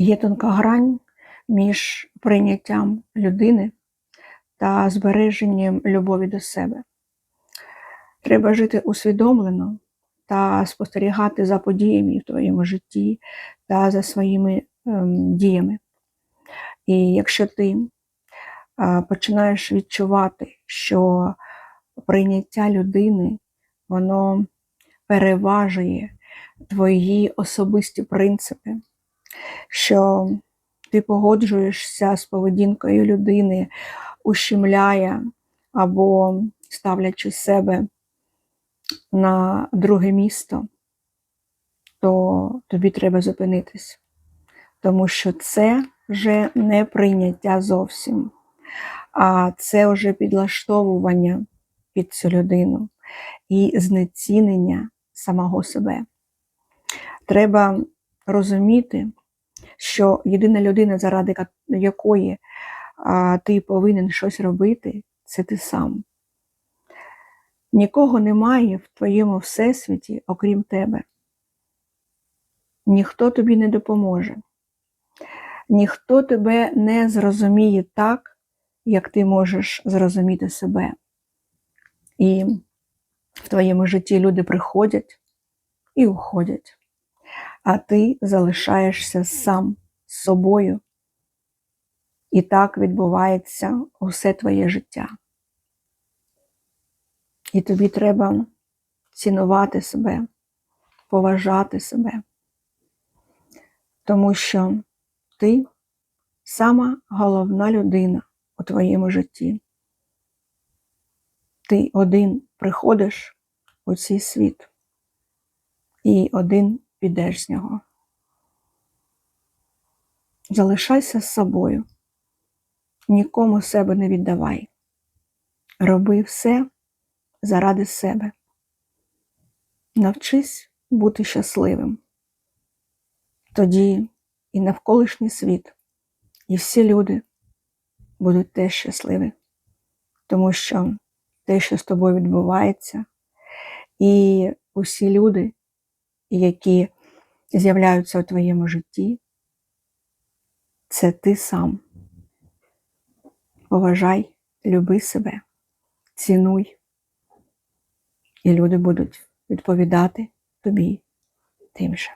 Є тонка грань між прийняттям людини та збереженням любові до себе. Треба жити усвідомлено та спостерігати за подіями в твоєму житті та за своїми ем, діями. І якщо ти е, починаєш відчувати, що прийняття людини воно переважує твої особисті принципи, що ти погоджуєшся з поведінкою людини, ущемляє або ставлячи себе на друге місто, то тобі треба зупинитись. Тому що це вже не прийняття зовсім, а це вже підлаштовування під цю людину і знецінення самого себе. Треба розуміти, що єдина людина, заради якої а, ти повинен щось робити, це ти сам. Нікого немає в твоєму всесвіті, окрім тебе. Ніхто тобі не допоможе. Ніхто тебе не зрозуміє так, як ти можеш зрозуміти себе. І в твоєму житті люди приходять і уходять, а ти залишаєшся сам з собою. І так відбувається усе твоє життя. І тобі треба цінувати себе, поважати себе, тому що ти сама головна людина у твоєму житті. Ти один приходиш у цей світ і один підеш з нього. Залишайся з собою, нікому себе не віддавай. Роби все заради себе. Навчись бути щасливим. Тоді і навколишній світ, і всі люди будуть теж щасливі, тому що те, що з тобою відбувається, і усі люди, які з'являються у твоєму житті, це ти сам. Поважай, люби себе, цінуй, і люди будуть відповідати тобі тим же.